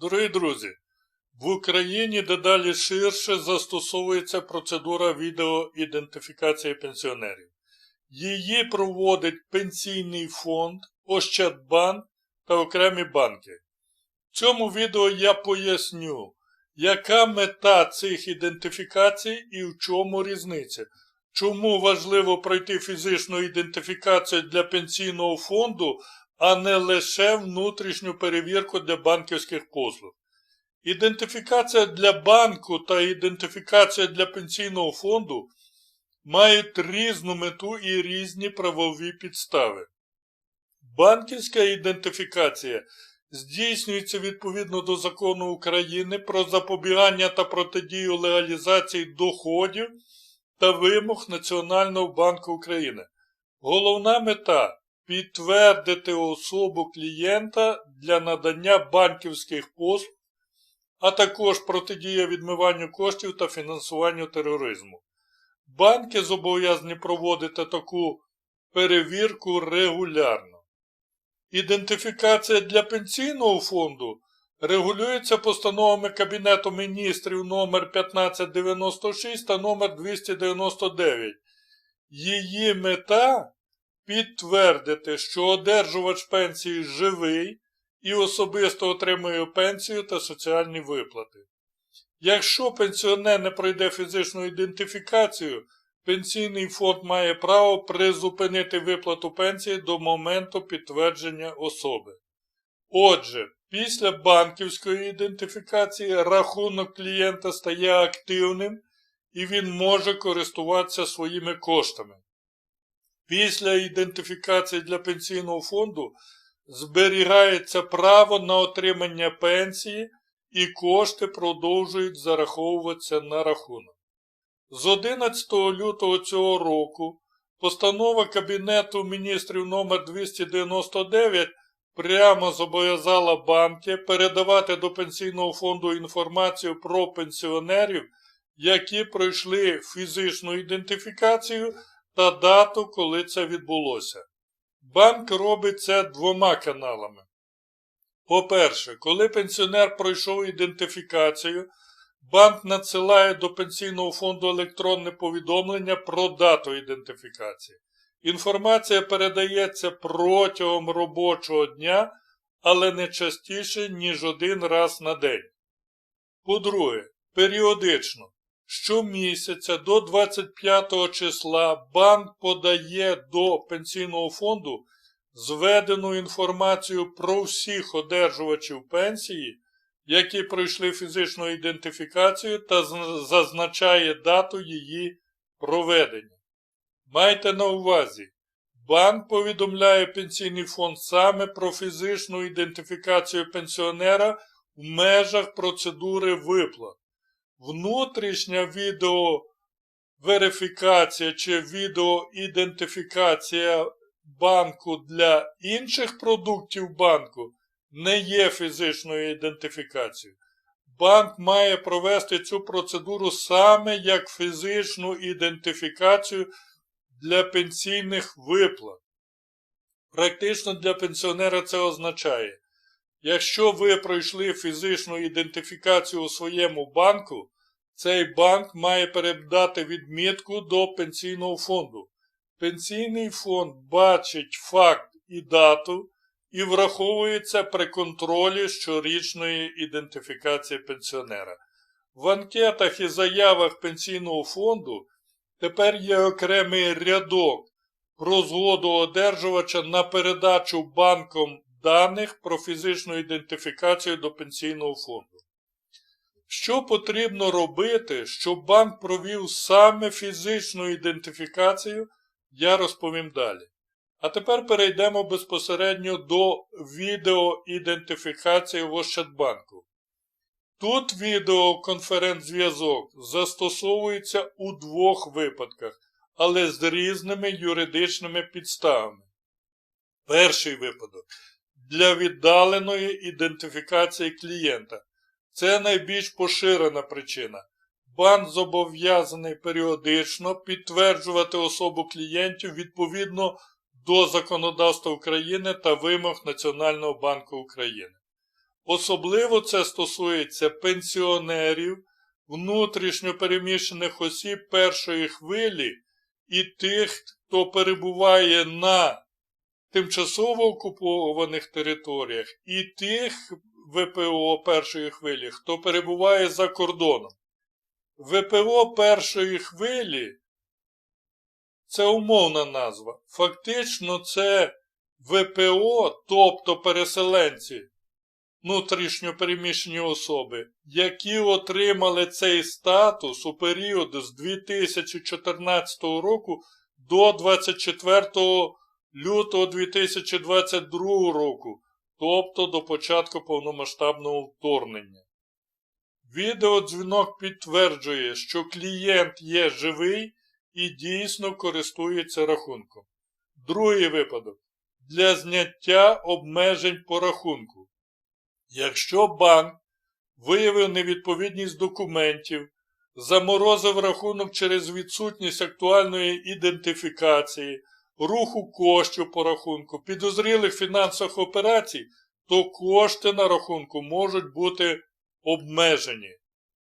Дорогі друзі, в Україні дедалі ширше застосовується процедура відеоідентифікації пенсіонерів. Її проводить Пенсійний фонд, Ощадбанк та окремі банки. В цьому відео я поясню, яка мета цих ідентифікацій і в чому різниця. Чому важливо пройти фізичну ідентифікацію для пенсійного фонду, а не лише внутрішню перевірку для банківських послуг. Ідентифікація для банку та ідентифікація для пенсійного фонду мають різну мету і різні правові підстави. Банківська ідентифікація здійснюється відповідно до закону України про запобігання та протидію легалізації доходів та вимог Національного банку України. Головна мета підтвердити особу клієнта для надання банківських послуг, а також протидія відмиванню коштів та фінансуванню тероризму. Банки зобов'язані проводити таку перевірку регулярно. Ідентифікація для пенсійного фонду регулюється постановами Кабінету міністрів номер 1596 та номер 299. Її мета підтвердити, що одержувач пенсії живий і особисто отримує пенсію та соціальні виплати. Якщо пенсіонер не пройде фізичну ідентифікацію, Пенсійний фонд має право призупинити виплату пенсії до моменту підтвердження особи. Отже, після банківської ідентифікації рахунок клієнта стає активним і він може користуватися своїми коштами. Після ідентифікації для пенсійного фонду зберігається право на отримання пенсії і кошти продовжують зараховуватися на рахунок. З 11 лютого цього року постанова Кабінету міністрів номер 299 прямо зобов'язала банки передавати до Пенсійного фонду інформацію про пенсіонерів, які пройшли фізичну ідентифікацію та дату, коли це відбулося. Банк робить це двома каналами. По-перше, коли пенсіонер пройшов ідентифікацію, банк надсилає до Пенсійного фонду електронне повідомлення про дату ідентифікації. Інформація передається протягом робочого дня, але не частіше, ніж один раз на день. По-друге, періодично. Щомісяця до 25 числа банк подає до Пенсійного фонду зведену інформацію про всіх одержувачів пенсії, які пройшли фізичну ідентифікацію та зазначає дату її проведення. Майте на увазі, банк повідомляє Пенсійний фонд саме про фізичну ідентифікацію пенсіонера в межах процедури виплат. Внутрішня відеоверифікація чи відеоідентифікація банку для інших продуктів банку не є фізичною ідентифікацією. Банк має провести цю процедуру саме як фізичну ідентифікацію для пенсійних виплат. Практично для пенсіонера це означає, якщо ви пройшли фізичну ідентифікацію у своєму банку, цей банк має передати відмітку до пенсійного фонду. Пенсійний фонд бачить факт і дату і враховується при контролі щорічної ідентифікації пенсіонера. В анкетах і заявах пенсійного фонду тепер є окремий рядок про згоду одержувача на передачу банком даних про фізичну ідентифікацію до пенсійного фонду. Що потрібно робити, щоб банк провів саме фізичну ідентифікацію, я розповім далі. А тепер перейдемо безпосередньо до відеоідентифікації в Ощадбанку. Тут відеоконференц-зв'язок застосовується у двох випадках, але з різними юридичними підставами. Перший випадок для віддаленої ідентифікації клієнта. Це найбільш поширена причина. Банк зобов'язаний періодично підтверджувати особу клієнтів відповідно до законодавства України та вимог Національного банку України. Особливо це стосується пенсіонерів, внутрішньопереміщених осіб першої хвилі і тих, хто перебуває на тимчасово окупованих територіях, і тих ВПО першої хвилі, хто перебуває за кордоном. ВПО першої хвилі це умовна назва. Фактично, це ВПО, тобто переселенці, внутрішньопереміщені особи, які отримали цей статус у період з 2014 року до 24 лютого 2022 року, тобто до початку повномасштабного вторгнення. Відеодзвінок підтверджує, що клієнт є живий і дійсно користується рахунком. Другий випадок для зняття обмежень по рахунку. Якщо банк виявив невідповідність документів, заморозив рахунок через відсутність актуальної ідентифікації, руху коштів по рахунку, підозрілих фінансових операцій, то кошти на рахунку можуть бути обмежені.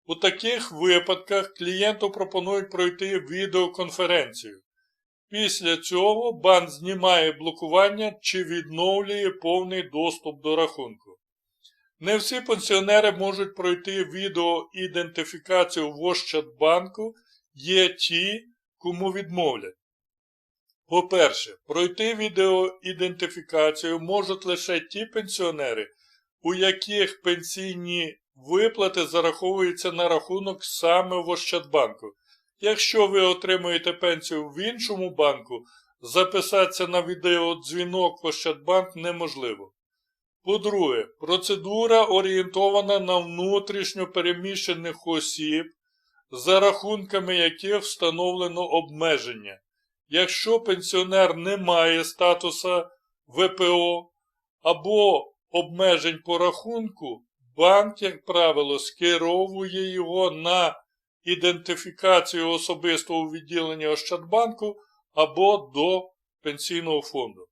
У таких випадках клієнту пропонують пройти відеоконференцію. Після цього банк знімає блокування чи відновлює повний доступ до рахунку. Не всі пенсіонери можуть пройти відеоідентифікацію в Ощадбанку, є ті, кому відмовлять. По-перше, пройти відеоідентифікацію можуть лише ті пенсіонери, у яких пенсійні виплати зараховуються на рахунок саме в Ощадбанку. Якщо ви отримуєте пенсію в іншому банку, записатися на відеодзвінок в Ощадбанк неможливо. По-друге, процедура орієнтована на внутрішньо переміщених осіб, за рахунками яких встановлено обмеження. Якщо пенсіонер не має статуса ВПО або обмежень по рахунку, банк, як правило, скеровує його на ідентифікацію особистого відділення Ощадбанку або до пенсійного фонду.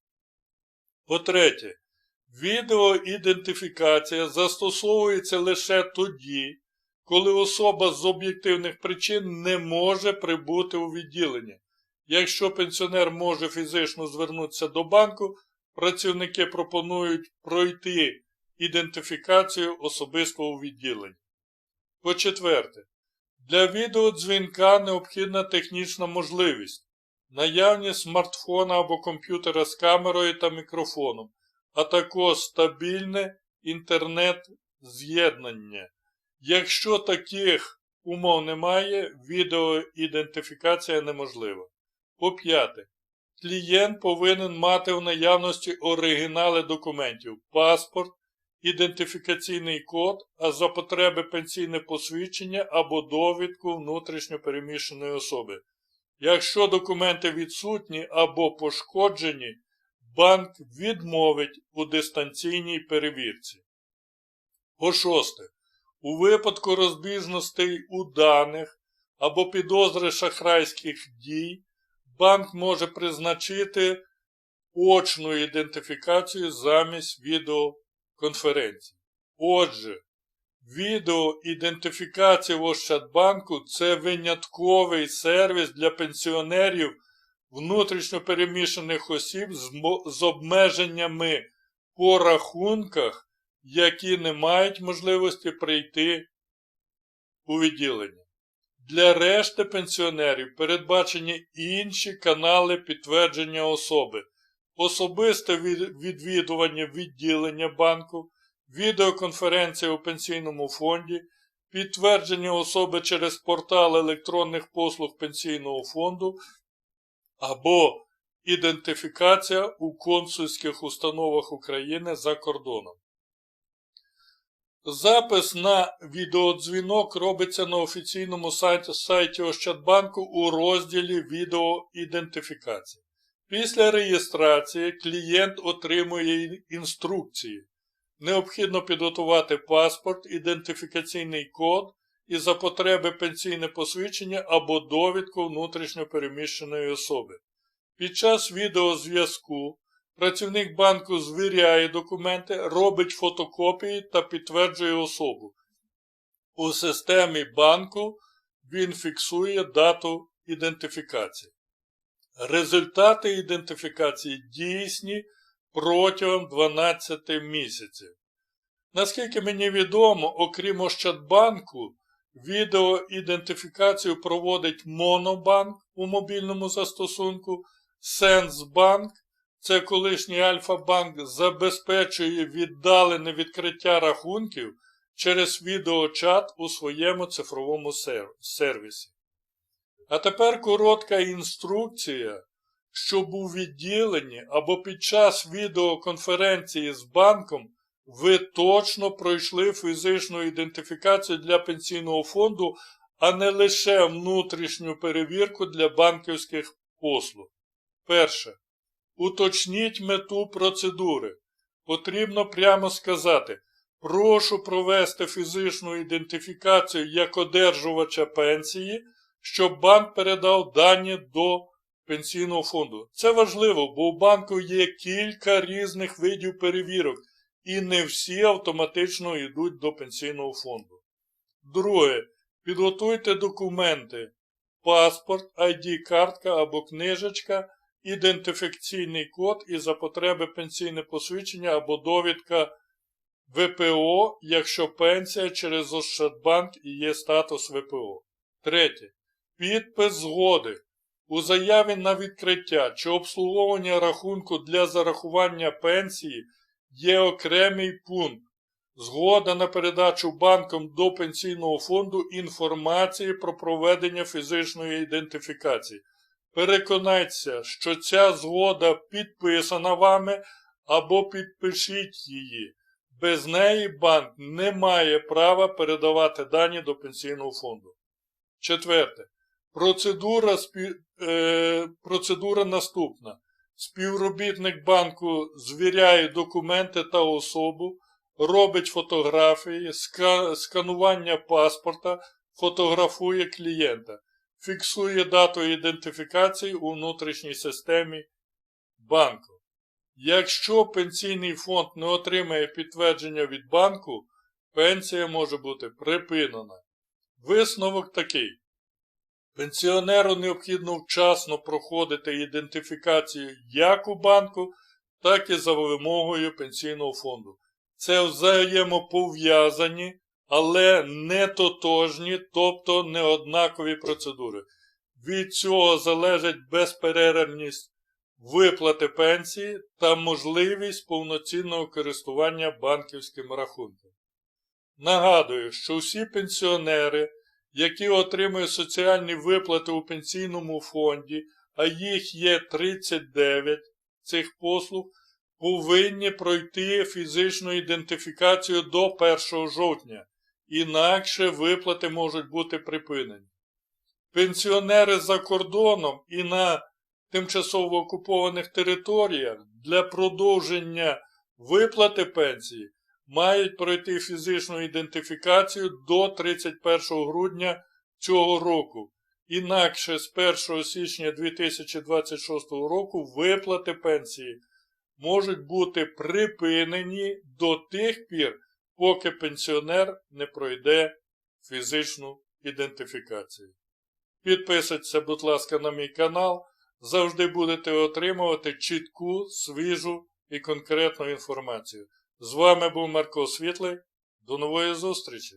По-третє, відеоідентифікація застосовується лише тоді, коли особа з об'єктивних причин не може прибути у відділення. Якщо пенсіонер може фізично звернутися до банку, працівники пропонують пройти ідентифікацію особистого відділення. По-четверте, для відеодзвінка необхідна технічна можливість, наявність смартфона або комп'ютера з камерою та мікрофоном, а також стабільне інтернет-з'єднання. Якщо таких умов немає, відеоідентифікація неможлива. По-п'яте, клієнт повинен мати в наявності оригінали документів, паспорт, ідентифікаційний код, а за потреби пенсійне посвідчення або довідку внутрішньопереміщеної особи. Якщо документи відсутні або пошкоджені, банк відмовить у дистанційній перевірці. По шосте. У випадку розбіжностей у даних або підозри шахрайських дій, банк може призначити очну ідентифікацію замість відеоконференції. Отже, відеоідентифікація в Ощадбанку це винятковий сервіс для пенсіонерів внутрішньопереміщених осіб з обмеженнями по рахунках, які не мають можливості прийти у відділення. Для решти пенсіонерів передбачені інші канали підтвердження особи, особисте відвідування відділення банку, відеоконференція у пенсійному фонді, підтвердження особи через портал електронних послуг пенсійного фонду або ідентифікація у консульських установах України за кордоном. Запис на відеодзвінок робиться на офіційному сайті, сайті Ощадбанку у розділі відеоідентифікація. Після реєстрації клієнт отримує інструкції. Необхідно підготувати паспорт, ідентифікаційний код і за потреби пенсійне посвідчення або довідку внутрішньопереміщеної особи. Під час відеозв'язку Працівник банку звіряє документи, робить фотокопії та підтверджує особу. У системі банку він фіксує дату ідентифікації. Результати ідентифікації дійсні протягом 12 місяців. Наскільки мені відомо, окрім Ощадбанку, відеоідентифікацію проводить Монобанк у мобільному застосунку, Сенсбанк, це колишній Альфа-банк, забезпечує віддалене відкриття рахунків через відеочат у своєму цифровому сервісі. А тепер коротка інструкція, щоб у відділенні або під час відеоконференції з банком ви точно пройшли фізичну ідентифікацію для пенсійного фонду, а не лише внутрішню перевірку для банківських послуг. Перше. Уточніть мету процедури. Потрібно прямо сказати, прошу провести фізичну ідентифікацію як одержувача пенсії, щоб банк передав дані до пенсійного фонду. Це важливо, бо у банку є кілька різних видів перевірок, і не всі автоматично йдуть до пенсійного фонду. Друге. Підготуйте документи. Паспорт, ID-картка або книжечка, ідентифікаційний код і за потреби пенсійне посвідчення або довідка ВПО, якщо пенсія через Ощадбанк і є статус ВПО. Третє. Підпис згоди. У заяві на відкриття чи обслуговування рахунку для зарахування пенсії є окремий пункт. Згода на передачу банком до пенсійного фонду інформації про проведення фізичної ідентифікації. Переконайтеся, що ця згода підписана вами або підпишіть її. Без неї банк не має права передавати дані до пенсійного фонду. Четверте. Процедура, спів... е... Процедура наступна. Співробітник банку звіряє документи та особу, робить фотографії, ска... сканування паспорта, фотографує клієнта, фіксує дату ідентифікації у внутрішній системі банку. Якщо пенсійний фонд не отримає підтвердження від банку, пенсія може бути припинена. Висновок такий. Пенсіонеру необхідно вчасно проходити ідентифікацію як у банку, так і за вимогою пенсійного фонду. Це взаємопов'язані, але не тотожні, тобто неоднакові процедури. Від цього залежить безперервність виплати пенсії та можливість повноцінного користування банківським рахунком. Нагадую, що всі пенсіонери, які отримують соціальні виплати у пенсійному фонді, а їх є 39 цих послуг, повинні пройти фізичну ідентифікацію до 1 жовтня, інакше виплати можуть бути припинені. Пенсіонери за кордоном і на тимчасово окупованих територіях для продовження виплати пенсії мають пройти фізичну ідентифікацію до 31 грудня цього року. Інакше з 1 січня 2026 року виплати пенсії можуть бути припинені до тих пір, поки пенсіонер не пройде фізичну ідентифікацію. Підписуйтеся, будь ласка, на мій канал. Завжди будете отримувати чітку, свіжу і конкретну інформацію. З вами був Марко Світлий. До нової зустрічі!